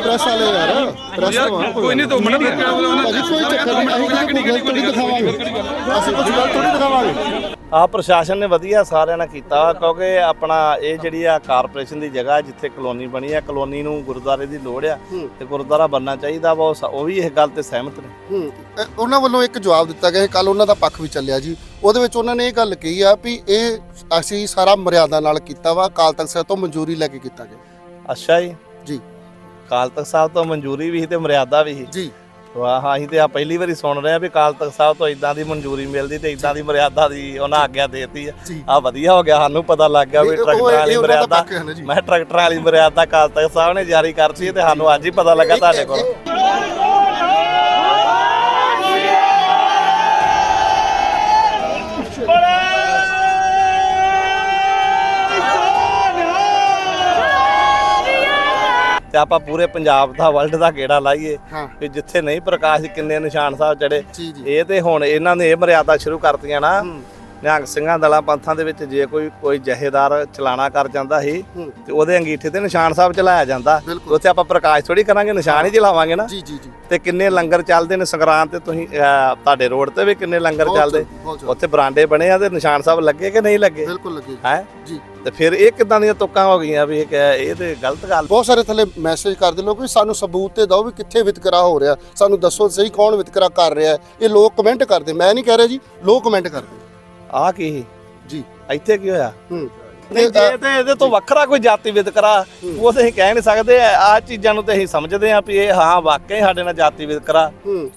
Press ਵਾਲੇ ਯਾਰ press ਤੋਂ ਕੋਈ ਨਹੀਂ ਦੋ ਮਿੰਟ ਭਾਜੀ ਕੋਈ ਚੱਕਰ ਨਹੀਂ ਅਸੀਂ ਕੋਈ ਗਲਤ ਥੋੜੀ ਦਿਖਾਵਾਂਗੇ। ਅਸੀਂ ਕੁਝ ਗਲਤ ਥੋੜੀ ਦਿਖਾਵਾਂਗੇ। ਆ ਪ੍ਰਸ਼ਾਸਨ ਨੇ ਵਧੀਆ ਸਾਰਿਆਂ ਨਾਲ ਕੀਤਾ ਕਿਉਂਕਿ ਆਪਣਾ ਇਹ ਜਿਹੜੀ ਆ ਕਾਰਪੋਰੇਸ਼ਨ ਦੀ ਜਗ੍ਹਾ ਜਿੱਥੇ ਕਲੋਨੀ ਬਣੀ ਆ ਕਲੋਨੀ ਨੂੰ ਗੁਰਦੁਆਰੇ ਦੀ ਲੋੜ ਆ ਤੇ ਗੁਰਦੁਆਰਾ ਬਣਨਾ ਚਾਹੀਦਾ ਵਾ ਉਹ ਵੀ ਇਹ ਗੱਲ ਤੇ ਸਹਿਮਤ ਨੇ। ਉਹਨਾਂ ਵੱਲੋਂ ਇੱਕ ਜਵਾਬ ਦਿੱਤਾ ਗਿਆ ਕੱਲ ਉਹਨਾਂ ਦਾ ਪੱਖ ਵੀ ਚੱਲਿਆ ਜੀ। ਉਹਦੇ ਵਿੱਚ ਉਹਨਾਂ ਨੇ ਇਹ ਗੱਲ ਕਹੀ ਆ ਵੀ ਇਹ ਅਸੀਂ ਸਾਰਾ ਮਰਿਆਦਾ ਨਾਲ ਕੀਤਾ ਵਾ ਕਾਲ ਤਖਤ ਸਾਹਿਬ ਤੋਂ ਮਨਜ਼ੂਰੀ ਲੈ ਕੇ ਕੀਤਾ ਗਿਆ। ਅੱਛਾ ਜੀ। ਜੀ। ਕਾਲ ਤਖਤ ਸਾਹਿਬ ਤੋਂ ਮਨਜ਼ੂਰੀ ਵੀ ਸੀ ਤੇ ਮਰਿਆਦਾ ਵੀ ਸੀ। ਜੀ। ਵਾਹ ਹਾਂ ਅਸੀਂ ਤੇ ਆ ਪਹਿਲੀ ਵਾਰੀ ਸੁਣ ਰਹੇ ਆ ਵੀ ਕਾਲ ਤਖਤ ਸਾਹਿਬ ਤੋਂ ਇਦਾਂ ਦੀ ਮਨਜ਼ੂਰੀ ਮਿਲਦੀ ਤੇ ਇਦਾਂ ਦੀ ਮਰਿਆਦਾ ਦੀ ਉਹਨਾਂ ਆਗਿਆ ਦੇਤੀ ਆ। ਜੀ। ਆ ਵਧੀਆ ਹੋ ਗਿਆ ਸਾਨੂੰ ਪਤਾ ਲੱਗ ਗਿਆ ਵੀ ਉਹ- ਟਰੈਕਟਰਾਂ ਵਾਲੀ ਇਹ ਉਹਨਾਂ ਦਾ ਮਰਿਆਦਾ ਪੱਖ ਹੈ ਨਾ ਜੀ। ਮੈਂ ਟਰੈਕਟਰਾਂ ਵਾਲੀ ਮਰਿਆਦਾ ਕਾਲ ਤਖਤ ਸਾਹਿਬ ਨੇ ਜਾਰੀ ਕਰਤੀ ਹੈ ਤੇ ਸਾਨੂੰ ਅੱਜ ਹੀ ਪਤਾ ਲੱਗਾ ਤੁਹਾਡੇ ਕੋਲ। ਤੇ ਆਪਾਂ ਪੂਰੇ ਪੰਜਾਬ ਦਾ ਵਰਲਡ ਦਾ ਗੇੜਾ ਲਾਈਏ ਵੀ ਜਿੱਥੇ ਨਹੀਂ ਪ੍ਰਕਾਸ਼ ਕਿੰਨੇ ਨਿਸ਼ਾਨ ਸਾਹਿਬ ਚੜੇ। ਇਹ ਤੇ ਹੁਣ ਇਹਨਾਂ ਨੇ ਇਹ ਮਰਿਆਦਾ ਸ਼ੁਰੂ ਕਰਤੀਆਂ ਨਾ ਨਿਹੰਗ ਸਿੰਘਾਂ ਦਲਾਂ ਪੰਥਾਂ ਦੇ ਵਿੱਚ ਜੇ ਕੋਈ ਕੋਈ ਜਹੇਦਾਰ ਚਲਾਣਾ ਕਰ ਜਾਂਦਾ ਸੀ। ਤੇ ਉਹਦੇ ਅੰਗੀਠੇ ਤੇ ਨਿਸ਼ਾਨ ਸਾਹਿਬ ਚਲਾਇਆ ਜਾਂਦਾ। ਉੱਥੇ ਆਪਾਂ ਪ੍ਰਕਾਸ਼ ਥੋੜੀ ਕਰਾਂਗੇ ਨਿਸ਼ਾਨ ਹੀ ਚਲਾਵਾਂਗੇ ਨਾ। ਜੀ ਜੀ ਜੀ। ਤੇ ਕਿੰਨੇ ਲੰਗਰ ਚੱਲਦੇ ਨੇ ਸੰਗਰਾਂਦ ਤੇ ਤੁਸੀਂ ਤੁਹਾਡੇ ਰੋਡ ਤੇ ਵੀ ਕਿੰਨੇ ਲੰਗਰ ਚੱਲਦੇ। ਉੱਥੇ ਬਰਾਂਡੇ ਬਣੇ ਆ ਤੇ ਨਿਸ਼ਾਨ ਸਾਹਿਬ ਲੱਗੇ ਕਿ ਨਹੀਂ ਲੱਗੇ? ਬਿਲਕੁਲ ਲੱਗੇ। ਹੈ? ਜੀ। ਤੇ ਫਿਰ ਇਹ ਕਿਦਾਂ ਦੀਆਂ ਤੁੱਕਾਂ ਹੋ ਗਈਆਂ ਵੀ ਇਹ ਕਿ- ਇਹ ਤੇ ਗਲਤ ਗੱਲ? ਬਹੁਤ ਸਾਰੇ ਥੱਲੇ ਮੈਸੇਜ ਕਰਦੇ ਲੋਕ ਵੀ ਸਾਨੂੰ ਸਬੂਤ ਤੇ ਦਿਓ ਵੀ ਕਿੱਥੇ ਵਿਤਕਰਾ ਹੋ ਰਿਹਾ। ਸਾਨੂੰ ਦੱਸੋ ਸਹੀ ਕੌਣ ਵਿਤਕਰਾ ਕਰ ਰਿਹਾ। ਇਹ ਲੋਕ ਕਮੈਂਟ ਕਰਦੇ। ਮੈਂ ਨਹੀਂ ਕਹਿ ਰਿਹਾ ਜੀ ਲੋਕ ਕਮੈਂਟ ਕਰਦੇ। ਆਹ ਕੀ ਸੀ? ਜੀ। ਇੱਥੇ ਕੀ ਹੋਇਆ? ਹੂੰ। ਨਹੀਂ ਜੇ ਤੇ ਇਹਦੇ ਤੋਂ ਵੱਖਰਾ ਕੋਈ ਜਾਤੀ ਵਿਤਕਰਾ ਉਹ ਤੇ ਅਸੀਂ ਕਹਿ ਨਹੀਂ ਸਕਦੇ ਆ ਚੀਜ਼ਾਂ ਨੂੰ ਤੇ ਅਸੀਂ ਸਮਝਦੇ ਆ ਵੀ ਇਹ ਹਾਂ ਵਾਕਈ ਸਾਡੇ ਨਾਲ ਜਾਤੀ ਵਿਤਕਰਾ ਹੂੰ।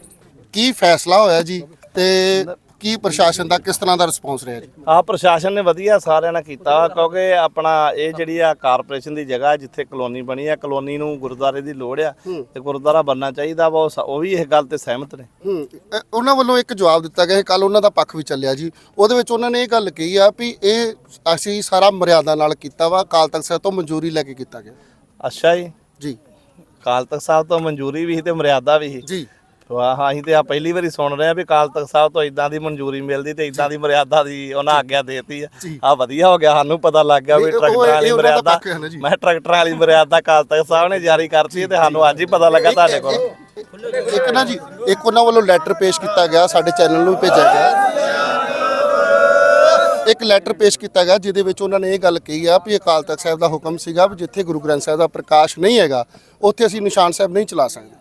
ਕੀ ਫੈਸਲਾ ਹੋਇਆ ਜੀ? ਤੇ ਕੀ ਪ੍ਰਸ਼ਾਸਨ ਦਾ ਕਿਸ ਤਰ੍ਹਾਂ ਦਾ ਰਿਸਪੌਂਸ ਰਿਹਾ ਜੀ? ਆ ਪ੍ਰਸ਼ਾਸਨ ਨੇ ਵਧੀਆ ਸਾਰਿਆਂ ਨਾਲ ਕੀਤਾ ਕਿਉਂਕਿ ਆਪਣਾ ਇਹ ਜਿਹੜੀ ਆ ਕਾਰਪੋਰੇਸ਼ਨ ਦੀ ਜਗ੍ਹਾ ਜਿੱਥੇ ਕਲੋਨੀ ਬਣੀ ਆ ਕਲੋਨੀ ਨੂੰ ਗੁਰਦੁਆਰੇ ਦੀ ਲੋੜ ਆ ਤੇ ਗੁਰਦੁਆਰਾ ਬਣਨਾ ਚਾਹੀਦਾ ਵਾ ਉਹ ਸ- ਉਹ ਵੀ ਇਹ ਗੱਲ ਤੇ ਸਹਿਮਤ ਨੇ। ਹੂੰ ਅ, ਉਹਨਾਂ ਵੱਲੋਂ ਇੱਕ ਜਵਾਬ ਦਿੱਤਾ ਗਿਆ ਕੱਲ ਉਹਨਾਂ ਦਾ ਪੱਖ ਵੀ ਚੱਲਿਆ ਜੀ। ਉਹਦੇ ਵਿੱਚ ਉਹਨਾਂ ਨੇ ਇਹ ਗੱਲ ਕਹੀ ਆ ਵੀ ਇਹ ਅਸੀਂ ਸਾਰਾ ਮਰਿਆਦਾ ਨਾਲ ਕੀਤਾ ਵਾ ਕਾਲ ਤਖਤ ਸਾਹਿਬ ਤੋਂ ਮਨਜ਼ੂਰੀ ਲੈ ਕੇ ਕੀਤਾ ਗਿਆ। ਅੱਛਾ ਜੀ। ਜੀ। ਕਾਲ ਤਖਤ ਸਾਹਿਬ ਤੋਂ ਮਨਜ਼ੂਰੀ ਵੀ ਸੀ ਤੇ ਮਰਿਆਦਾ ਵੀ ਸੀ। ਜੀ। ਵਾਹ ਹਾਂ ਅਸੀਂ ਤੇ ਆ ਪਹਿਲੀ ਵਾਰੀ ਸੁਣ ਰਹੇ ਆ ਵੀ ਕਾਲ ਤਖਤ ਸਾਹਿਬ ਤੋਂ ਇਦਾਂ ਦੀ ਮਨਜ਼ੂਰੀ ਮਿਲਦੀ ਤੇ ਇਦਾਂ ਦੀ ਮਰਿਆਦਾ ਦੀ ਉਹਨਾਂ ਆਗਿਆ ਦੇਤੀ ਆ। ਆ ਵਧੀਆ ਹੋ ਗਿਆ ਸਾਨੂੰ ਪਤਾ ਲੱਗ ਗਿਆ ਵੀ ਟਰੈਕਟਰਾਂ ਵਾਲੀ ਮਰਿਆਦਾ। ਮੈਂ ਟਰੈਕਟਰਾਂ ਵਾਲੀ ਮਰਿਆਦਾ ਕਾਲ ਤਖਤ ਸਾਹਿਬ ਨੇ ਜਾਰੀ ਕਰਤੀ ਤੇ ਸਾਨੂੰ ਅੱਜ ਹੀ ਪਤਾ ਲੱਗਾ ਤੁਹਾਡੇ ਕੋਲ। ਇੱਕ ਨਾ ਜੀ ਇੱਕ ਉਹਨਾਂ ਵੱਲੋਂ ਲੈਟਰ ਪੇਸ਼ ਕੀਤਾ ਗਿਆ ਸਾਡੇ ਚੈਨਲ ਨੂੰ ਭੇਜਿਆ ਗਿਆ। ਇੱਕ ਲੈਟਰ ਪੇਸ਼ ਕੀਤਾ ਗਿਆ ਜਿਹਦੇ ਵਿੱਚ ਉਹਨਾਂ ਨੇ ਇਹ ਗੱਲ ਕਹੀ ਆ ਵੀ ਅਕਾਲ ਤਖਤ ਸਾਹਿਬ ਦਾ ਹੁਕਮ ਸੀਗਾ ਵੀ ਜਿੱਥੇ ਗੁਰੂ ਗ੍ਰੰਥ ਸਾਹਿਬ ਦਾ ਪ੍ਰਕਾਸ਼ ਨਹੀਂ ਹੈਗਾ ਉੱਥੇ ਅਸੀਂ ਨਿਸ਼ਾਨ ਸਾਹਿਬ ਨਹੀਂ ਚਲਾ ਸਕਦੇ।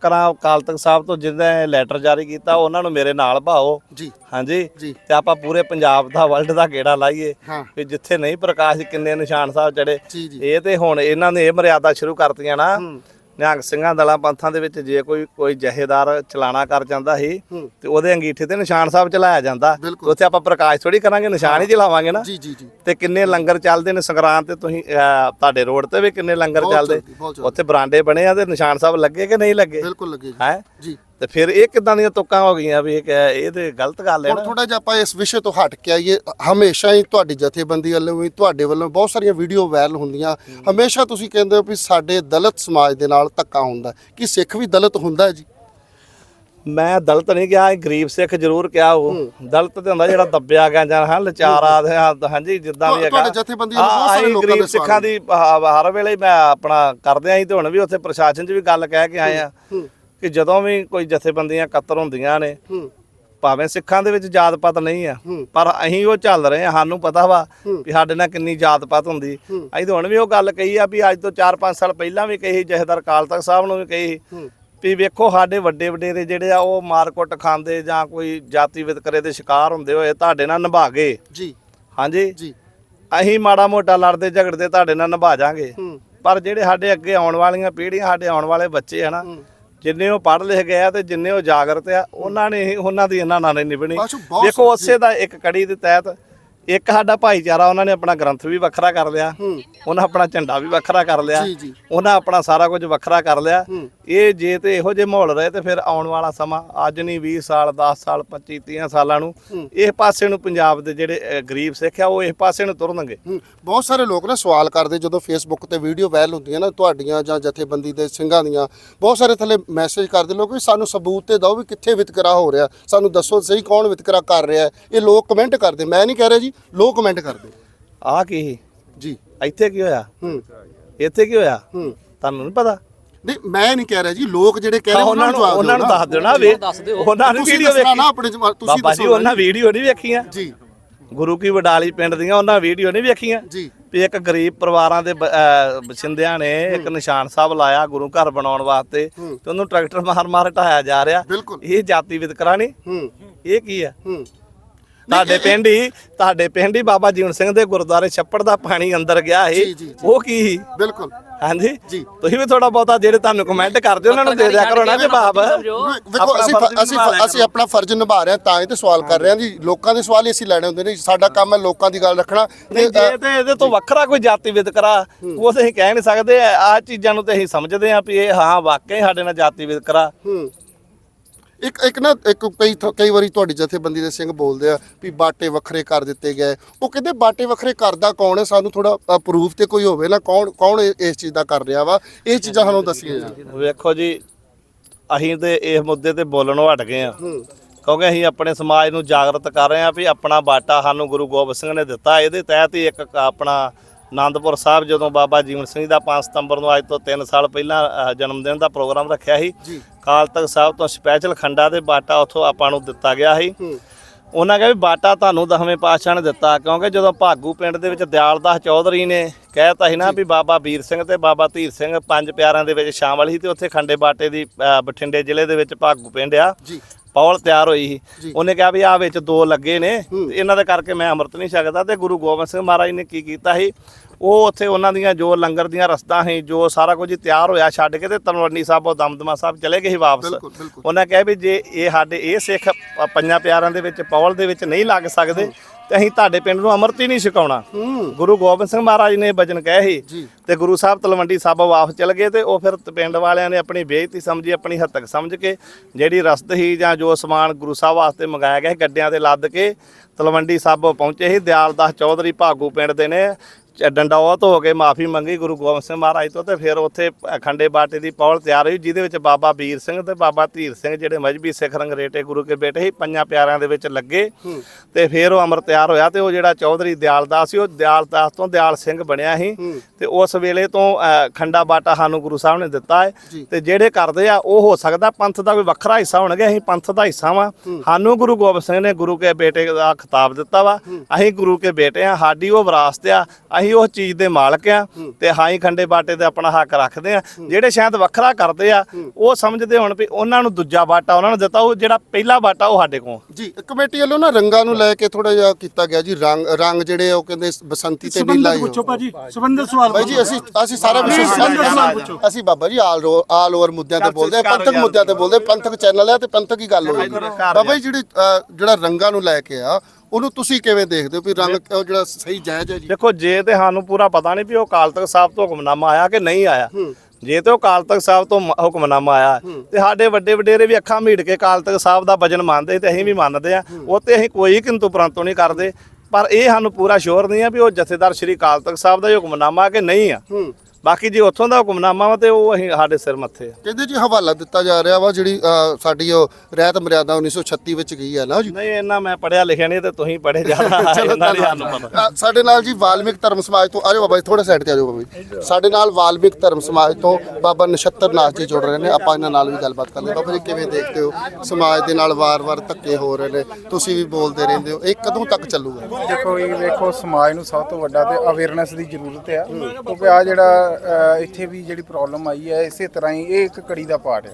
ਕਰਾਂ ਅਕਾਲ ਤਖਤ ਸਾਹਿਬ ਤੋਂ ਜਿਹਨੇ ਲੈਟਰ ਜਾਰੀ ਕੀਤਾ ਉਹਨਾਂ ਨੂੰ ਮੇਰੇ ਨਾਲ ਭਾਓ। ਜੀ। ਹਾਂਜੀ। ਤੇ ਆਪਾਂ ਪੂਰੇ ਪੰਜਾਬ ਦਾ ਵਰਲਡ ਦਾ ਗੇੜਾ ਲਾਈਏ। ਵੀ ਜਿੱਥੇ ਨਹੀਂ ਪ੍ਰਕਾਸ਼ ਕਿੰਨੇ ਨਿਸ਼ਾਨ ਸਾਹਿਬ ਚੜੇ। ਇਹ ਤੇ ਹੁਣ ਇਹਨਾਂ ਨੇ ਇਹ ਮਰਿਆਦਾ ਸ਼ੁਰੂ ਕਰਤੀਆਂ ਨਾ। ਨਿਹੰਗ ਸਿੰਘਾਂ ਦਲਾਂ ਪੰਥਾਂ ਦੇ ਵਿੱਚ ਜੇ ਕੋਈ ਕੋਈ ਜਹੇਦਾਰ ਚਲਾਣਾ ਕਰ ਜਾਂਦਾ ਸੀ। ਤੇ ਉਹਦੇ ਅੰਗੀਠੇ ਤੇ ਨਿਸ਼ਾਨ ਸਾਹਿਬ ਚਲਾਇਆ ਜਾਂਦਾ। ਉੱਥੇ ਆਪਾਂ ਪ੍ਰਕਾਸ਼ ਥੋੜੀ ਕਰਾਂਗੇ ਨਿਸ਼ਾਨ ਹੀ ਚਲਾਵਾਂਗੇ ਨਾ। ਜੀ ਜੀ ਜੀ। ਤੇ ਕਿੰਨੇ ਲੰਗਰ ਚੱਲਦੇ ਨੇ ਸੰਗਰਾਂਦ ਤੇ ਤੁਸੀਂ ਤੁਹਾਡੇ ਰੋਡ ਤੇ ਵੀ ਕਿੰਨੇ ਲੰਗਰ ਚੱਲਦੇ। ਉੱਥੇ ਬਰਾਂਡੇ ਬਣੇ ਆ ਤੇ ਨਿਸ਼ਾਨ ਸਾਹਿਬ ਲੱਗੇ ਕਿ ਨਹੀਂ ਲੱਗੇ? ਬਿਲਕੁਲ ਲੱਗੇ ਹੈ? ਜੀ। ਤੇ ਫਿਰ ਇਹ ਕਿਦਾਂ ਦੀਆਂ ਤੁੱਕਾਂ ਹੋ ਗਈਆਂ ਵੀ ਇਹ ਕਿ- ਇਹ ਤੇ ਗਲਤ ਗੱਲ ਹੈ ਹੁਣ ਨਾ? ਥੋੜਾ ਜਿਹਾ ਆਪਾਂ ਇਸ ਵਿਸ਼ੇ ਤੋਂ ਹਟ ਕੇ ਆਈਏ। ਹਮੇਸ਼ਾ ਹੀ ਤੁਹਾਡੀ ਜਥੇਬੰਦੀ ਵੱਲੋਂ ਵੀ ਤੁਹਾਡੇ ਵੱਲੋਂ ਬਹੁਤ ਸਾਰੀਆਂ ਵੀਡੀਓ ਵਾਇਰਲ ਹੁੰਦੀਆਂ। ਹਮੇਸ਼ਾ ਤੁਸੀਂ ਕਹਿੰਦੇ ਹੋ ਵੀ ਸਾਡੇ ਦਲਿਤ ਸਮਾਜ ਦੇ ਨਾਲ ਧੱਕਾ ਹੁੰਦਾ। ਕੀ ਸਿੱਖ ਵੀ ਦਲਿਤ ਹੁੰਦਾ ਹੈ ਜੀ? ਮੈਂ ਦਲਿਤ ਨਹੀਂ ਕਿਹਾ ਇਹ ਗਰੀਬ ਸਿੱਖ ਜ਼ਰੂਰ ਕਿਹਾ ਉਹ। ਦਲਿਤ ਤੇ ਹੁੰਦਾ ਜਿਹੜਾ ਦੱਬਿਆ ਗਿਆ ਜਾਂ ਹਾਂ ਲਚਾਰਾ ਤੇ ਹਾਂ, ਹਾਂਜੀ ਜਿੱਦਾਂ ਵੀ ਹੈਗਾ। ਤੁਹਾਡੇ ਜਥੇਬੰਦੀਆਂ ਨੂੰ ਬਹੁਤ ਸਾਰੇ ਲੋਕਾਂ ਦੇ ਸਿੱਖਾਂ ਦੀ ਹ- ਹਰ ਵੇਲੇ ਮੈਂ ਆਪਣਾ ਕਰਦੇ ਆਂ ਤੇ ਹੁਣ ਵੀ ਉੱਥੇ ਪ੍ਰਸ਼ਾਸਨ 'ਚ ਵੀ ਗੱਲ ਕਹਿ ਕੇ ਆਏ ਆ। ਕਿ ਜਦੋਂ ਵੀ ਕੋਈ ਜਥੇਬੰਦੀਆਂ ਇਕੱਤਰ ਹੁੰਦੀਆਂ ਨੇ ਭਾਵੇਂ ਸਿੱਖਾਂ ਦੇ ਵਿੱਚ ਜਾਤ ਪਾਤ ਨਹੀਂ ਆ। ਪਰ ਅਸੀਂ ਉਹ ਚੱਲ ਰਹੇ ਆ ਸਾਨੂੰ ਪਤਾ ਵਾ ਵੀ ਸਾਡੇ ਨਾਲ ਕਿੰਨੀ ਜਾਤ ਪਾਤ ਹੁੰਦੀ ਅਸੀਂ ਤਾਂ ਹੁਣ ਵੀ ਉਹ ਗੱਲ ਕਹੀ ਆ ਵੀ ਅੱਜ ਤੋਂ 4-5 ਸਾਲ ਪਹਿਲਾਂ ਵੀ ਕਹੀ ਜਹੇਦਾਰ ਕਾਲ ਤਖਤ ਸਾਹਿਬ ਨੂੰ ਵੀ ਕਹੀ। ਵੀ ਵੇਖੋ ਸਾਡੇ ਵੱਡੇ ਵਡੇਰੇ ਜਿਹੜੇ ਆ ਉਹ ਮਾਰਕੁੱਟ ਖਾਂਦੇ ਜਾਂ ਕੋਈ ਜਾਤੀ ਵਿਤਕਰੇ ਦੇ ਸ਼ਿਕਾਰ ਹੁੰਦੇ ਹੋਏ ਤੁਹਾਡੇ ਨਾਲ ਨਿਭਾ ਗਏ। ਜੀ। ਹਾਂਜੀ? ਜੀ। ਅਸੀਂ ਮਾੜਾ ਮੋਟਾ ਲੜਦੇ ਝਗੜਦੇ ਤੁਹਾਡੇ ਨਾਲ ਨਿਭਾ ਜਾਾਂਗੇ। ਪਰ ਜਿਹੜੇ ਸਾਡੇ ਅੱਗੇ ਆਉਣ ਵਾਲੀਆਂ ਪੀੜ੍ਹੀਆਂ ਸਾਡੇ ਆਉਣ ਵਾਲੇ ਬੱਚੇ ਆ ਨਾ ਜਿੰਨੇ ਉਹ ਪੜ੍ਹ ਲਿਖ ਗਏ ਆ ਤੇ ਜਿੰਨੇ ਉਹ ਜਾਗਰਤ ਆ ਉਹਨਾਂ ਨੇ ਹੀ- ਉਹਨਾਂ ਦੀ ਇਹਨਾਂ ਨਾਲ ਨਹੀਂ ਨਿਭਣੀ। ਵੇਖੋ ਉਸੇ ਦਾ ਇੱਕ ਕੜੀ ਦੇ ਤਹਿਤ ਇੱਕ ਸਾਡਾ ਭਾਈਚਾਰਾ ਉਹਨਾਂ ਨੇ ਆਪਣਾ ਗ੍ਰੰਥ ਵੀ ਵੱਖਰਾ ਕਰ ਲਿਆ ਉਹਨਾਂ ਆਪਣਾ ਝੰਡਾ ਵੀ ਵੱਖਰਾ ਕਰ ਲਿਆ ਜੀ, ਜੀ। ਉਹਨਾਂ ਆਪਣਾ ਸਾਰਾ ਕੁਝ ਵੱਖਰਾ ਕਰ ਲਿਆ। ਇਹ ਜੇ ਤੇ ਇਹੋ ਜਿਹੇ ਮਾਹੌਲ ਰਹੇ ਤੇ ਫਿਰ ਆਉਣ ਵਾਲਾ ਸਮਾਂ ਅੱਜ ਨਹੀਂ 20 ਸਾਲ 10 ਸਾਲ 25 30 ਸਾਲਾਂ ਨੂੰ ਇਸ ਪਾਸੇ ਨੂੰ ਪੰਜਾਬ ਦੇ ਜਿਹੜੇ ਗਰੀਬ ਸਿੱਖ ਆ ਉਹ ਇਸ ਪਾਸੇ ਨੂੰ ਤੁਰਨਗੇ ਬਹੁਤ ਸਾਰੇ ਲੋਕ ਨਾ ਸਵਾਲ ਕਰਦੇ ਜਦੋਂ ਫੇਸਬੁੱਕ ਤੇ ਵੀਡੀਓ ਵਾਇਰਲ ਹੁੰਦੀਆਂ ਨਾ ਤੁਹਾਡੀਆਂ ਜਾਂ ਜਥੇਬੰਦੀ ਦੇ ਸਿੰਘਾਂ ਦੀਆਂ ਬਹੁਤ ਸਾਰੇ ਥੱਲੇ ਮੈਸੇਜ ਕਰਦੇ ਲੋਕ ਵੀ ਸਾਨੂੰ ਸਬੂਤ ਤੇ ਦਿਓ ਵੀ ਕਿੱਥੇ ਵਿਤਕਰਾ ਹੋ ਰਿਹਾ ਸਾਨੂੰ ਦੱਸੋ ਸਹੀ ਕੌਣ ਵਿਤਕਰਾ ਕਰ ਰਿਹਾ। ਇਹ ਲੋਕ ਕਮੈਂਟ ਕਰਦੇ ਮੈਂ ਨਹੀਂ ਕਹਿ ਰਿਹਾ ਜੀ ਲੋਕ ਕਮੈਂਟ ਕਰਦੇ। ਆਹ ਕੀ ਸੀ? ਜੀ। ਇੱਥੇ ਕੀ ਹੋਇਆ? ਹੂੰ। ਇੱਥੇ ਕੀ ਹੋਇਆ? ਹੂੰ। ਤੁਹਾਨੂੰ ਨਹੀਂ ਪਤਾ? ਨਹੀਂ ਮੈਂ ਨਹੀਂ ਕਹਿ ਰਿਹਾ ਜੀ ਲੋਕ ਜਿਹੜੇ ਕਹਿ ਰਹੇ ਉਹਨਾਂ ਨੂੰ ਜਵਾਬ ਉਹਨਾਂ ਨੂੰ। ਦੱਸ ਦਿਓ ਨਾ ਵੇ ਉਹਨਾਂ ਨੇ ਤੁਸੀਂ ਵੀਡੀਓ ਦੱਸਣਾ ਵੇਖੀ। ਨਾ ਆਪਣੇ ਜਵਾਬ ਤੁਸੀਂ ਬਾਬਾ ਜੀ ਦੱਸੋ ਉਹਨਾਂ ਵੀਡੀਓ ਨਹੀਂ ਵੇਖੀਆਂ। ਜੀ। ਗੁਰੂ ਕੀ ਵਡਾਲੀ ਪਿੰਡ ਦੀਆਂ ਉਹਨਾਂ ਵੀਡੀਓ ਨਹੀਂ ਵੇਖੀਆਂ। ਜੀ। ਵੀ ਇੱਕ ਗਰੀਬ ਪਰਿਵਾਰਾਂ ਦੇ ਬ- ਅਹ ਬਸਿੰਦਿਆਂ ਨੇ ਇੱਕ ਨਿਸ਼ਾਨ ਸਾਹਿਬ ਲਾਇਆ ਗੁਰੂ ਘਰ ਬਣਾਉਣ ਵਾਸਤੇ। ਤੇ ਉਹਨੂੰ ਟਰੈਕਟਰ ਮਾਰ ਮਾਰ ਢਾਇਆ ਜਾ ਰਿਹਾ। ਬਿਲਕੁਲ। ਇਹ ਜਾਤੀ ਵਿਤਕਰਾ ਨਹੀਂ ਹੂੰ। ਇਹ ਕੀ ਆ? ਹੂੰ। ਤੁਹਾਡੇ ਪਿੰਡ ਹੀ ਤੁਹਾਡੇ ਪਿੰਡ ਹੀ ਬਾਬਾ ਜੀਵਨ ਸਿੰਘ ਦੇ ਗੁਰਦੁਆਰੇ ਛੱਪੜ ਦਾ ਪਾਣੀ ਅੰਦਰ ਗਿਆ ਸੀ। ਉਹ ਕੀ? ਬਿਲਕੁਲ। ਹਾਂਜੀ? ਜੀ। ਤੁਸੀਂ ਵੀ ਥੋੜਾ ਬਹੁਤਾ ਜਿਹੜੇ ਤੁਹਾਨੂੰ ਕਮੈਂਟ ਕਰਦੇ ਉਹਨਾਂ ਨੂੰ ਦੇ ਦਿਆ ਕਰੋ ਨਾ ਜਵਾਬ। ਵੇਖੋ ਅਸੀਂ ਅਸੀਂ ਆਪਣਾ ਫਰਜ਼ ਨਿਭਾ ਰਹੇ ਹਾਂ ਤਾਂ ਹੀ ਤੇ ਸਵਾਲ ਕਰ ਰਹੇ ਹਾਂ ਜੀ। ਲੋਕਾਂ ਦੇ ਸਵਾਲ ਹੀ ਅਸੀਂ ਲੈਣੇ ਹੁੰਦੇ ਨੇ ਸਾਡਾ ਕੰਮ ਹੈ ਲੋਕਾਂ ਦੀ ਗੱਲ ਰੱਖਣਾ। ਜੇ ਤੇ ਇਹਦੇ ਤੋਂ ਵੱਖਰਾ ਕੋਈ ਜਾਤੀ ਵਿਤਕਰਾ ਉਹ ਅਸੀਂ ਕਹਿ ਨਹੀਂ ਸਕਦੇ ਆ ਚੀਜ਼ਾਂ ਨੂੰ ਤੇ ਅਸੀਂ ਸਮਝਦੇ ਹਾਂ ਵੀ ਇਹ ਹਾਂ ਵਾਕਈ ਸਾਡੇ ਨਾਲ ਜਾਤੀ ਵਿਤਕਰਾ ਹੂੰ। ਇੱਕ ਇੱਕ ਨਾ ਇੱਕ ਕਈ ਥ- ਕਈ ਵਾਰੀ ਤੁਹਾਡੀ ਜਥੇਬੰਦੀ ਦੇ ਸਿੰਘ ਬੋਲਦੇ ਆ ਵੀ ਬਾਟੇ ਵੱਖਰੇ ਕਰ ਦਿੱਤੇ ਗਏ। ਉਹ ਕਹਿੰਦੇ ਬਾਟੇ ਵੱਖਰੇ ਕਰਦਾ ਕੌਣ ਹੈ? ਸਾਨੂੰ ਥੋੜਾ ਪ੍ਰੂਫ ਤੇ ਕੋਈ ਹੋਵੇ ਨਾ ਕੌਣ ਕੌਣ ਇਹ- ਇਸ ਚੀਜ਼ ਦਾ ਕਰ ਰਿਹਾ ਵਾ? ਇਹ ਚੀਜ਼ਾਂ ਸਾਨੂੰ ਦੱਸੀਆਂ ਜਾਣ ਵੇਖੋ ਜੀ ਅਸੀਂ ਤੇ ਇਸ ਮੁੱਦੇ ਤੇ ਬੋਲਣੋਂ ਹਟ ਗਏ ਆ। ਕਿਉਂਕਿ ਅਸੀਂ ਆਪਣੇ ਸਮਾਜ ਨੂੰ ਜਾਗਰਤ ਕਰ ਰਹੇ ਹਾਂ ਵੀ ਆਪਣਾ ਬਾਟਾ ਸਾਨੂੰ ਗੁਰੂ ਗੋਬਿੰਦ ਸਿੰਘ ਨੇ ਦਿੱਤਾ। ਇਹਦੇ ਤਹਿਤ ਹੀ ਇੱਕ ਆਪਣਾ ਆਨੰਦਪੁਰ ਸਾਹਿਬ ਜਦੋਂ ਬਾਬਾ ਜੀਵਨ ਸਿੰਘ ਦਾ 5 ਸਤੰਬਰ ਨੂੰ ਅੱਜ ਤੋਂ 3 ਸਾਲ ਪਹਿਲਾਂ ਜਨਮ ਦਿਨ ਦਾ ਪ੍ਰੋਗਰਾਮ ਰੱਖਿਆ ਸੀ। ਕਾਲ ਤਖਤ ਸਾਹਿਬ ਤੋਂ ਸਪੈਸ਼ਲ ਖੰਡਾ ਦੇ ਬਾਟਾ ਉੱਥੋਂ ਆਪਾਂ ਨੂੰ ਦਿੱਤਾ ਗਿਆ ਸੀ। ਉਹਨਾਂ ਕਹਿੰਦੇ ਵੀ ਬਾਟਾ ਤੁਹਾਨੂੰ ਦਸਵੇਂ ਪਾਤਸ਼ਾਹ ਨੇ ਦਿੱਤਾ ਕਿਉਂਕਿ ਜਦੋਂ ਭਾਗੂ ਪਿੰਡ ਦੇ ਵਿੱਚ ਦਿਆਲਦਾਸ ਚੌਧਰੀ ਨੇ ਕਹਿਤਾ ਸੀ ਨਾ ਵੀ ਬਾਬਾ ਵੀਰ ਸਿੰਘ ਤੇ ਬਾਬਾ ਧੀਰ ਸਿੰਘ ਪੰਜ ਪਿਆਰਿਆਂ ਦੇ ਵਿੱਚ ਸ਼ਾਮਲ ਸੀ ਤੇ ਉੱਥੇ ਖੰਡੇ ਬਾਟੇ ਦੀ ਬਠਿੰਡੇ ਜ਼ਿਲ੍ਹੇ ਦੇ ਵਿੱਚ ਭਾਗੂ ਪਿੰਡ ਆ। ਪੌਲ ਤਿਆਰ ਹੋਈ। ਸੀ। ਉਹਨੇ ਕਿਹਾ ਵੀ ਆ ਵਿੱਚ ਦੋ ਲੱਗੇ ਨੇ ਇਹਨਾਂ ਦੇ ਕਰਕੇ ਮੈਂ ਅੰਮ੍ਰਿਤ ਨਹੀਂ ਛਕਦਾ। ਤੇ ਗੁਰੂ ਗੋਬਿੰਦ ਸਿੰਘ ਮਹਾਰਾਜ ਨੇ ਕੀ ਕੀਤਾ ਸੀ? ਉਹ ਉੱਥੇ ਉਹਨਾਂ ਦੀਆਂ ਜੋ ਲੰਗਰ ਦੀਆਂ ਰਸਤਾਂ ਸੀ ਜੋ ਸਾਰਾ ਕੁਝ ਤਿਆਰ ਹੋਇਆ ਛੱਡ ਕੇ ਤੇ ਤਲਵੰਡੀ ਸਾਹਿਬੋਂ ਦਮਦਮਾ ਸਾਹਿਬ ਚਲੇ ਗਏ ਸੀ ਵਾਪਸ। ਉਹਨਾਂ ਕਿਹਾ ਵੀ ਜੇ ਇਹ ਸਾਡੇ ਇਹ ਸਿੱਖ ਪੰਜਾਂ ਪਿਆਰਾਂ ਦੇ ਵਿੱਚ ਪੌਲ ਦੇ ਵਿੱਚ ਨਹੀਂ ਲੱਗ ਸਕਦੇ ਤੇ ਅਸੀਂ ਤੁਹਾਡੇ ਪਿੰਡ ਨੂੰ ਅੰਮ੍ਰਿਤ ਹੀ ਨਹੀਂ ਛਕਾਉਣਾ। ਹੂੰ। ਗੁਰੂ ਗੋਬਿੰਦ ਸਿੰਘ ਮਹਾਰਾਜ ਨੇ ਬਚਨ ਕਹੇ ਸੀ ਤੇ ਗੁਰੂ ਸਾਹਿਬ ਤਲਵੰਡੀ ਸਾਬੋ ਵਾਪਸ ਚਲ ਗਏ ਤੇ ਉਹ ਫਿਰ ਪਿੰਡ ਵਾਲਿਆਂ ਨੇ ਆਪਣੀ ਬੇਇੱਜ਼ਤੀ ਸਮਝੀ ਆਪਣੀ ਹੱਤਕ ਸਮਝ ਕੇ ਜਿਹੜੀ ਰਸਦ ਸੀ ਜਾਂ ਜੋ ਸਮਾਨ ਗੁਰੂ ਸਾਹਿਬ ਵਾਸਤੇ ਮੰਗਾਇਆ ਗਿਆ ਗੱਡਿਆਂ ਤੇ ਲੱਦ ਕੇ ਤਲਵੰਡੀ ਸਾਬੋ ਪਹੁੰਚੇ ਸੀ। ਦਿਆਲਦਾਸ ਚੌਧਰੀ ਭਾਗੂ ਪਿੰਡ ਦੇ ਨੇ ਡੰਡੌਤ ਹੋ ਕੇ ਮਾਫੀ ਮੰਗੀ ਗੁਰੂ ਗੋਬਿੰਦ ਸਿੰਘ ਮਹਾਰਾਜ ਤੋਂ ਤੇ ਫਿਰ ਉੱਥੇ ਖੰਡੇ ਬਾਟੇ ਦੀ ਪੌਲ ਤਿਆਰ ਹੋਈ ਜਿਹਦੇ ਵਿੱਚ ਬਾਬਾ ਵੀਰ ਸਿੰਘ ਤੇ ਬਾਬਾ ਧੀਰ ਸਿੰਘ ਜਿਹੜੇ ਮਜਬੀ ਸਿੱਖ ਰੰਗਰੇਟੇ ਗੁਰੂ ਕੇ ਬੇਟੇ ਸੀ ਪੰਜਾਂ ਪਿਆਰਿਆਂ ਦੇ ਵਿੱਚ ਲੱਗੇ ਤੇ ਫਿਰ ਉਹ ਅਮਰ ਤਿਆਰ ਹੋਇਆ ਤੇ ਉਹ ਜਿਹੜਾ ਚੌਧਰੀ ਦਿਆਲਦਾਸ ਸੀ ਉਹ ਦਿਆਲਦਾਸ ਤੋਂ ਦਿਆਲ ਸਿੰਘ ਬਣਿਆ ਸੀ ਤੇ ਉਸ ਵੇਲੇ ਤੋਂ ਖੰਡਾ ਬਾਟਾ ਸਾਨੂੰ ਗੁਰੂ ਸਾਹਿਬ ਨੇ ਦਿੱਤਾ ਹੈ। ਤੇ ਜਿਹੜੇ ਕਰਦੇ ਆ ਉਹ ਹੋ ਸਕਦਾ ਪੰਥ ਦਾ ਕੋਈ ਵੱਖਰਾ ਹਿੱਸਾ ਹੋਣਗੇ ਅਸੀਂ ਪੰਥ ਦਾ ਹਿੱਸਾ ਵਾਂ। ਸਾਨੂੰ ਗੁਰੂ ਗੋਬਿੰਦ ਸਿੰਘ ਨੇ ਗੁਰੂ ਕੇ ਬੇਟੇ ਦਾ ਖਿਤਾਬ ਦਿੱਤਾ ਵਾ ਅਸੀਂ ਗੁਰੂ ਕੇ ਬੇਟੇ ਆ ਸਾਡੀ ਉਹ ਵਿਰਾਸਤ ਆ ਅਸੀਂ ਉਸ ਚੀਜ਼ ਦੇ ਮਾਲਕ ਆ ਤੇ ਹਾਂ ਹੀ ਖੰਡੇ ਬਾਟੇ ਤੇ ਆਪਣਾ ਹੱਕ ਰੱਖਦੇ ਆ। ਜਿਹੜੇ ਸ਼ਾਇਦ ਵੱਖਰਾ ਕਰਦੇ ਆ ਉਹ ਸਮਝਦੇ ਹੁਣ ਵੀ ਉਹਨਾਂ ਨੂੰ ਦੂਜਾ ਬਾਟਾ ਉਹਨਾਂ ਨੂੰ ਦਿੱਤਾ ਉਹ ਜਿਹੜਾ ਪਹਿਲਾ ਬਾਟਾ ਉਹ ਸਾਡੇ ਕੋਲ ਜੀ ਕਮੇਟੀ ਵੱਲੋਂ ਨਾ ਰੰਗਾਂ ਨੂੰ ਲੈ ਕੇ ਥੋੜਾ ਜਿਹਾ ਕੀਤਾ ਗਿਆ ਜੀ ਰੰਗ ਰੰਗ ਜਿਹੜੇ ਉਹ ਕਹਿੰਦੇ ਬਸੰਤੀ ਤੇ ਨੀਲਾ ਹੀ ਪੁੱਛੋ ਭਾਜੀ ਸੰਬੰਧਿਤ ਸਵਾਲ ਭਾਈ ਜੀ ਅਸੀਂ ਅਸੀਂ ਸਾਰਾ ਵਿਸ਼ੇ ਅਸੀਂ ਬਾਬਾ ਜੀ ਆਲ ਆਲ ਓਵਰ ਮੁੱਦਿਆਂ ਤੇ ਬੋਲਦੇ ਆ ਪੰਥਕ ਮੁੱਦਿਆਂ ਤੇ ਬੋਲਦੇ ਪੰਥਕ ਚੈਨਲ ਹੈ ਤੇ ਪੰਥਕ ਹੀ ਗੱਲ ਹੋਈ। ਬਾਬਾ ਜੀ ਜਿਹੜੀ ਜਿਹੜਾ ਰੰਗਾਂ ਨੂੰ ਲੈ ਕੇ ਆ ਉਹਨੂੰ ਤੁਸੀਂ ਕਿਵੇਂ ਦੇਖਦੇ ਹੋ ਵੀ ਰੰਗ ਉਹ ਜਿਹੜਾ ਸਹੀ ਜਾਇਜ਼ ਹੈ ਜੀ? ਦੇਖੋ ਜੇ ਤੇ ਸਾਨੂੰ ਪੂਰਾ ਪਤਾ ਨਹੀਂ ਵੀ ਉਹ ਅਕਾਲ ਤਖਤ ਸਾਹਿਬ ਤੋਂ ਹੁਕਮਨਾਮਾ ਆਇਆ ਕਿ ਨਹੀਂ ਆਇਆ। ਜੇ ਤੇ ਉਹ ਅਕਾਲ ਤਖਤ ਸਾਹਿਬ ਤੋਂ ਮ- ਹੁਕਮਨਾਮਾ ਆਇਆ ਤੇ ਸਾਡੇ ਵੱਡੇ ਵਡੇਰੇ ਵੀ ਅੱਖਾਂ ਮੀਟ ਕੇ ਅਕਾਲ ਤਖਤ ਸਾਹਿਬ ਦਾ ਵਜਨ ਮੰਨਦੇ ਤੇ ਅਸੀਂ ਵੀ ਮੰਨਦੇ ਆ। ਉਹ ਤੇ ਅਸੀਂ ਕੋਈ ਕਿੰਤੂ ਪਰੰਤੂ ਨਹੀਂ ਕਰਦੇ। ਪਰ ਇਹ ਸਾਨੂੰ ਪੂਰਾ ਸ਼ੋਰ ਨਹੀਂ ਆ ਵੀ ਉਹ ਜਥੇਦਾਰ ਸ਼੍ਰੀ ਅਕਾਲ ਤਖਤ ਸਾਹਿਬ ਦਾ ਹੀ ਹੁਕਮਨਾਮਾ ਕਿ ਨਹੀਂ ਆ। ਹੂੰ। ਬਾਕੀ ਜੇ ਉੱਥੋਂ ਦਾ ਹੁਕਮਨਾਮਾ ਵਾ ਤੇ ਉਹ ਅਸੀਂ ਸਾਡੇ ਸਿਰ ਮੱਥੇ ਆ। ਕਹਿੰਦੇ ਜੀ ਹਵਾਲਾ ਦਿੱਤਾ ਜਾ ਰਿਹਾ ਵਾ ਜਿਹੜੀ ਅ, ਸਾਡੀ ਉਹ ਰਹਿਤ ਮਰਿਆਦਾ 1936 ਵਿੱਚ ਗਈ ਹੈ ਨਾ ਜੀ। ਨਹੀਂ ਇਹਨਾਂ ਮੈਂ ਪੜਿਆ ਲਿਖਿਆ ਨਹੀਂ ਤੇ ਤੁਸੀਂ ਪੜ੍ਹੇ ਜ਼ਿਆਦਾ ਇਹਨਾਂ ਦੀ ਸਾਨੂੰ ਪਤਾ। ਅ, ਸਾਡੇ ਨਾਲ ਜੀ ਵਾਲਮੀਕ ਧਰਮ ਸਮਾਜ ਤੋਂ ਆਜੋ ਬਾਬਾ ਜੀ ਥੋੜਾ ਸਾਈਡ ਤੇ ਆਜੋ ਬਾਬਾ ਜੀ। ਸਾਡੇ ਨਾਲ ਵਾਲਮੀਕ ਧਰਮ ਸਮਾਜ ਤੋਂ ਬਾਬਾ ਨਛੱਤਰ ਨਾਥ ਜੀ ਜੁੜ ਰਹੇ ਨੇ। ਆਪਾਂ ਇਹਨਾਂ ਨਾਲ ਵੀ ਗੱਲਬਾਤ ਕਰਦੇ ਬਾਬਾ ਜੀ ਕਿਵੇਂ ਦੇਖਦੇ ਹੋ? ਸਮਾਜ ਦੇ ਨਾਲ ਵਾਰ-ਵਾਰ ਧੱਕੇ ਹੋ ਰਹੇ ਨੇ। ਤੁਸੀਂ ਵੀ ਬੋਲਦੇ ਰਹਿੰਦੇ ਹੋ। ਇਹ ਕਦੋਂ ਤੱਕ ਚੱਲੂਗਾ? ਦੇਖੋ ਇਹ ਵੇਖੋ ਸਮਾਜ ਨੂੰ ਸਭ ਤੋਂ ਵੱਡਾ ਤੇ ਅਵੇਅਰਨੈਸ ਦੀ ਜ਼ਰੂਰਤ ਆ। ਕਿਉਂਕਿ ਆ ਜਿਹੜਾ ਅ, ਇੱਥੇ ਵੀ ਜਿਹੜੀ ਪ੍ਰੋਬਲਮ ਆਈ ਹੈ ਇਸੇ ਤਰ੍ਹਾਂ ਹੀ ਇਹ ਇੱਕ ਕੜੀ ਦਾ ਪਾਰਟ ਹੈ।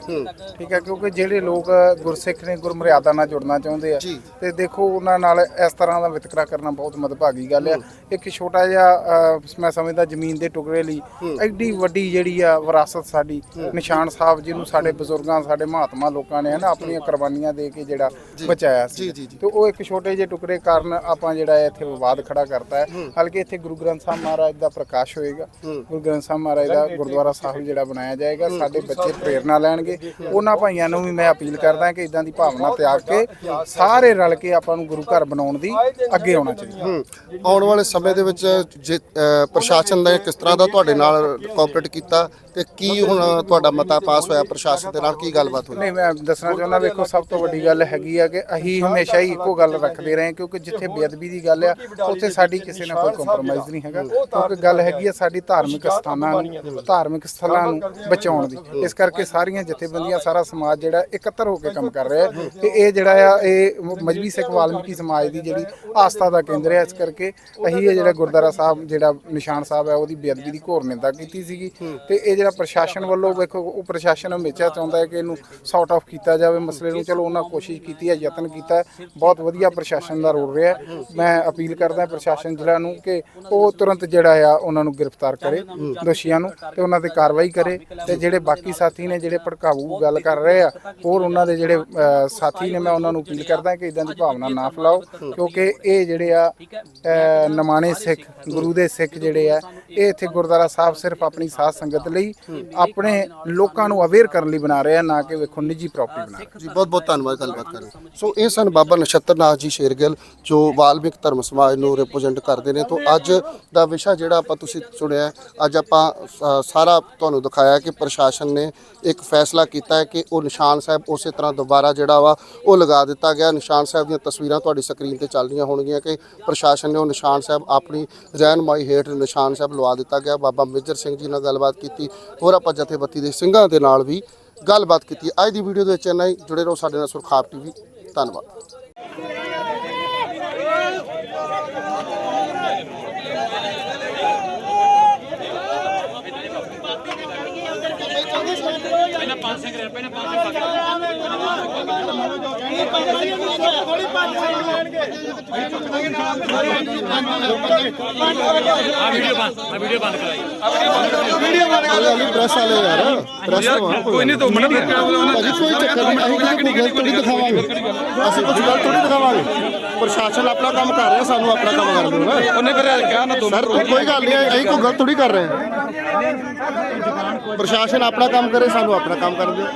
ਠੀਕ ਹੈ ਕਿਉਂਕਿ ਜਿਹੜੇ ਲੋਕ ਗੁਰਸਿੱਖ ਨੇ ਗੁਰਮਰਿਆਦਾ ਨਾਲ ਜੁੜਨਾ ਚਾਹੁੰਦੇ ਆ ਜੀ। ਤੇ ਦੇਖੋ ਉਹਨਾਂ ਨਾਲ ਇਸ ਤਰ੍ਹਾਂ ਦਾ ਵਿਤਕਰਾ ਕਰਨਾ ਬਹੁਤ ਮਦਭਾਗੀ ਗੱਲ ਆ ਇੱਕ ਛੋਟਾ ਜਿਹਾ ਅ, ਮੈਂ ਸਮਝਦਾ ਜ਼ਮੀਨ ਦੇ ਟੁਕੜੇ ਲਈ ਐਡੀ ਵੱਡੀ ਜਿਹੜੀ ਆ ਵਿਰਾਸਤ ਸਾਡੀ ਨਿਸ਼ਾਨ ਸਾਹਿਬ ਜਿਹਨੂੰ ਸਾਡੇ ਬਜ਼ੁਰਗਾਂ ਸਾਡੇ ਮਹਾਤਮਾ ਲੋਕਾਂ ਨੇ ਹਨਾ ਆਪਣੀਆਂ ਕੁਰਬਾਨੀਆਂ ਦੇ ਕੇ ਜਿਹੜਾ ਬਚਾਇਆ ਸੀ। ਜੀ, ਜੀ, ਜੀ। ਤੇ ਉਹ ਇੱਕ ਛੋਟੇ ਜਿਹੇ ਟੁਕੜੇ ਕਾਰਨ ਆਪਾਂ ਜਿਹੜਾ ਹੈ ਇੱਥੇ ਵਿਵਾਦ ਖੜਾ ਕਰਤਾ ਹੈ। ਹਲਕੇ ਇੱਥੇ ਗੁਰੂ ਗ੍ਰੰਥ ਸਾਹਿਬ ਮਹਾਰਾਜ ਦਾ ਪ੍ਰਕਾਸ਼ ਹੋਏਗਾ। ਗੁਰੂ ਗ੍ਰੰਥ ਸਾਹਿਬ ਮਹਾਰਾਜ ਦਾ ਗੁਰਦੁਆਰਾ ਸਾਹਿਬ ਜਿਹੜਾ ਬਣਾਇਆ ਜਾਏਗਾ ਸਾਡੇ ਬੱਚੇ ਪ੍ਰੇਰਣਾ ਲੈਣਗੇ। ਉਹਨਾਂ ਭਾਈਆਂ ਨੂੰ ਵੀ ਮੈਂ ਅਪੀਲ ਕਰਦਾ ਕਿ ਇਦਾਂ ਦੀ ਭਾਵਨਾ ਤਿਆਗ ਕੇ ਸਾਰੇ ਰਲ ਕੇ ਆਪਾਂ ਨੂੰ ਗੁਰੂ ਘਰ ਬਣਾਉਣ ਦੀ ਅੱਗੇ ਆਉਣਾ ਚਾਹੀਦਾ। ਆਉਣ ਵਾਲੇ ਸਮੇਂ ਦੇ ਵਿੱਚ ਪ੍ਰਸ਼ਾਸਨ ਨੇ ਕਿਸ ਤਰ੍ਹਾਂ ਦਾ ਤੁਹਾਡੇ ਨਾਲ ਕੋਆਪਰੇਟ ਕੀਤਾ ਤੇ ਕੀ ਹੁਣ ਤੁਹਾਡਾ ਮਤਾ ਪਾਸ ਹੋਇਆ ਪ੍ਰਸ਼ਾਸਨ ਦੇ ਨਾਲ ਕੀ ਗੱਲਬਾਤ ਹੋਈ? ਨਹੀਂ ਮੈਂ ਦੱਸਣਾ ਚਾਹੁੰਦਾ ਵੇਖੋ ਸਭ ਤੋਂ ਵੱਡੀ ਗੱਲ ਹੈਗੀ ਆ ਕਿ ਅਸੀਂ ਹਮੇਸ਼ਾ ਹੀ ਇੱਕੋ ਗੱਲ ਰੱਖਦੇ ਰਹੇ ਕਿਉਂਕਿ ਜਿੱਥੇ ਬੇਅਦਬੀ ਦੀ ਗੱਲ ਆ ਉੱਥੇ ਸਾਡੀ ਕਿਸੇ ਨਾਲ ਕੋਈ ਕੰਪਰੋਮਾਈਜ਼ ਨਹੀਂ ਹੈਗਾ। ਕਿਉਂਕਿ ਗੱਲ ਹੈਗੀ ਆ ਸਾਡੀ ਧਾਰਮਿਕ ਸਥਾਨਾਂ ਸਥਾਨਾਂ ਨੂੰ ਧਾਰਮਿਕ ਸਥਲਾਂ ਨੂੰ ਬਚਾਉਣ ਦੀ। ਇਸ ਕਰਕੇ ਸਾਰੀਆਂ ਜਥੇਬੰਦੀਆਂ ਸਾਰਾ ਸਮਾਜ ਜਿਹੜਾ ਇਕੱਤਰ ਹੋ ਕੇ ਕੰਮ ਕਰ ਰਿਹਾ ਹੈ। ਤੇ ਇਹ ਜਿਹੜਾ ਆ ਇਹ ਮਜਬੀ ਸਿੱਖ ਵਾਲਮੀਕੀ ਸਮਾਜ ਦੀ ਜਿਹੜੀ ਆਸਥਾ ਦਾ ਕੇਂਦਰ ਹੈ ਇਸ ਕਰਕੇ ਅਸੀਂ ਇਹ ਜਿਹੜਾ ਗੁਰਦੁਆਰਾ ਸਾਹਿਬ ਜਿਹੜਾ ਨਿਸ਼ਾਨ ਸਾਹਿਬ ਹੈ ਉਹਦੀ ਬੇਅਦਬੀ ਦੀ ਘੋਰ ਨਿੰਦਾ ਕੀਤੀ ਸੀਗੀ। ਤੇ ਇਹ ਜਿਹੜਾ ਪ੍ਰਸ਼ਾਸਨ ਵੱਲੋਂ ਵੇਖੋ ਉਹ ਪ੍ਰਸ਼ਾਸਨ ਹਮੇਸ਼ਾ ਚਾਹੁੰਦਾ ਹੈ ਕਿ ਇਹਨੂੰ ਸੌਟ ਆਫ ਕੀਤਾ ਜਾਵੇ ਮਸਲੇ ਨੂੰ। ਚਲੋ ਉਹਨਾਂ ਕੋਸ਼ਿਸ਼ ਕੀਤੀ ਹੈ ਯਤਨ ਕੀਤਾ ਬਹੁਤ ਵਧੀਆ ਪ੍ਰਸ਼ਾਸਨ ਦਾ ਰੋਲ ਰਿਹਾ। ਮੈਂ ਅਪੀਲ ਕਰਦਾ ਪ੍ਰਸ਼ਾਸਨ ਜ਼ਿਲ੍ਹਾ ਨੂੰ ਕਿ ਉਹ ਤੁਰੰਤ ਜਿਹੜਾ ਆ ਉਹਨਾਂ ਨੂੰ ਗ੍ਰਿਫਤਾਰ ਕਰੇ। ਦੋਸ਼ੀਆਂ ਨੂੰ ਤੇ ਉਹਨਾਂ ਤੇ ਕਾਰਵਾਈ ਕਰੇ ਤੇ ਜਿਹੜੇ ਬਾਕੀ ਸਾਥੀ ਨੇ ਜਿਹੜੇ ਭੜਕਾਊ ਗੱਲ ਕਰ ਰਹੇ ਆ, ਹੋਰ ਉਹਨਾਂ ਦੇ ਜਿਹੜੇ ਸਾਥੀ ਨੇ ਮੈਂ ਉਹਨਾਂ ਨੂੰ ਅਪੀਲ ਕਰਦਾ ਕਿ ਇਦਾਂ ਦੀ ਭਾਵਨਾ ਨਾ ਫੈਲਾਓ, ਕਿਉਂਕਿ ਇਹ ਜਿਹੜੇ ਆ ਨਮਾਣੇ ਸਿੱਖ, ਗੁਰੂ ਦੇ ਸਿੱਖ ਜਿਹੜੇ ਆ, ਇਹ ਇੱਥੇ ਗੁਰਦੁਆਰਾ ਸਾਹਿਬ ਸਿਰਫ ਆਪਣੀ ਸਾਧ ਸੰਗਤ ਲਈ ਆਪਣੇ ਲੋਕਾਂ ਨੂੰ ਅਵੇਅਰ ਕਰਨ ਲਈ ਬਣਾ ਰਹੇ ਆ, ਨਾ ਕਿ ਵੇਖੋ ਨਿੱਜੀ ਪ੍ਰਾਪਰਟੀ ਬਣਾ ਰਹੇ ਜੀ, ਬਹੁਤ ਬਹੁਤ ਧੰਨਵਾਦ ਗੱਲਬਾਤ ਕਰਨ ਸੋ ਇਹ ਸਨ ਬਾਬਾ ਨਛੱਤਰਨਾਥ ਜੀ ਸ਼ੇਰਗਿੱਲ, ਜੋ ਵਾਲਮੀਕ ਧਰਮ ਸਮਾਜ ਨੂੰ ਰਿਪਰੈਜ਼ੈਂਟ ਕਰਦੇ ਨੇ। ਤੋਂ ਅੱਜ ਦਾ ਵਿਸ਼ਾ ਜਿਹੜਾ ਆਪਾਂ ਤੁਸੀਂ ਸੁਣਿਆ, ਅੱਜ ਆਪਾਂ ਆਪਾਂ ਸਾਰਾ ਤੁਹਾਨੂੰ ਦਿਖਾਇਆ ਕਿ ਪ੍ਰਸ਼ਾਸਨ ਨੇ ਇੱਕ ਫੈਸਲਾ ਕੀਤਾ ਹੈ ਕਿ ਉਹ ਨਿਸ਼ਾਨ ਸਾਹਿਬ ਉਸੇ ਤਰ੍ਹਾਂ ਦੁਬਾਰਾ ਜਿਹੜਾ ਵਾ, ਉਹ ਲਗਾ ਦਿੱਤਾ ਗਿਆ। ਨਿਸ਼ਾਨ ਸਾਹਿਬ ਦੀਆਂ ਤਸਵੀਰਾਂ ਤੁਹਾਡੀ ਸਕਰੀਨ ਤੇ ਚੱਲ ਰਹੀਆਂ ਹੋਣਗੀਆਂ ਕਿ ਪ੍ਰਸ਼ਾਸਨ ਨੇ ਉਹ ਨਿਸ਼ਾਨ ਸਾਹਿਬ ਆਪਣੀ ਰਹਿਨਮਾਈ ਹੇਠ ਨਿਸ਼ਾਨ ਸਾਹਿਬ ਲਵਾ ਦਿੱਤਾ ਗਿਆ। ਬਾਬਾ ਮੇਜਰ ਸਿੰਘ ਜੀ ਨਾਲ ਗੱਲਬਾਤ ਕੀਤੀ, ਹੋਰ ਆਪਾਂ ਜਥੇਬੱਤੀ ਦੇ ਸਿੰਘਾਂ ਦੇ ਨਾਲ ਵੀ ਗੱਲਬਾਤ ਕੀਤੀ। ਅੱਜ ਦੀ ਵੀਡੀਓ ਦੇ ਵਿੱਚ ਇੰਨਾ ਹੀ। ਜੁੜੇ ਰਹੋ ਸਾਡੇ ਨਾਲ ਸੁਰਖਾਬ ਟੀਵੀ। ਧੰਨਵਾਦ। ਪ੍ਰੈਸ ਵਾਲੇ ਯਾਰ ਪ੍ਰੈਸ ਕੋਈ ਨਹੀਂ ਦੋ ਮਿੰਟ ਭਾਜੀ, ਕੋਈ ਚੱਕਰ ਨਹੀਂ, ਅਸੀਂ ਕੋਈ ਗਲਤ ਥੋੜੀ ਦਿਖਾਵਾਂਗੇ। ਅਸੀਂ ਕੁਝ ਗਲਤ ਥੋੜੀ ਦਿਖਾਵਾਂਗੇ। ਪ੍ਰਸ਼ਾਸਨ ਆਪਣਾ ਕੰਮ ਕਰ ਰਿਹਾ ਸਾਨੂੰ ਆਪਣਾ ਕੰਮ ਕਰਨ ਦਿਓ। ਨਾ ਉਹਨੇ ਫਿਰ ਕਿਹਾ ਨਾ ਸਰ ਕੋਈ ਗੱਲ ਨਹੀਂ ਅਸੀਂ ਕੋਈ ਗਲਤ ਥੋੜੀ ਕਰ ਰਹੇ ਹਾਂ। ਪ੍ਰਸ਼ਾਸਨ ਆਪਣਾ ਕੰਮ ਕਰੇ ਸਾਨੂੰ ਆਪਣਾ ਕੰਮ ਕਰਨ ਦਿਓ।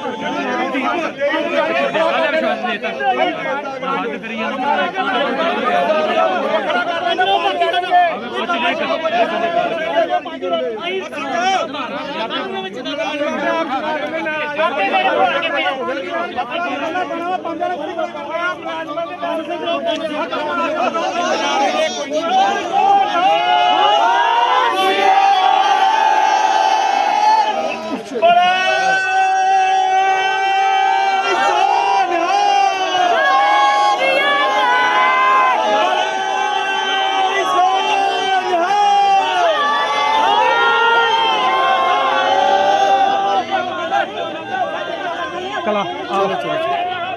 ਕੋਈ ਨਹੀਂ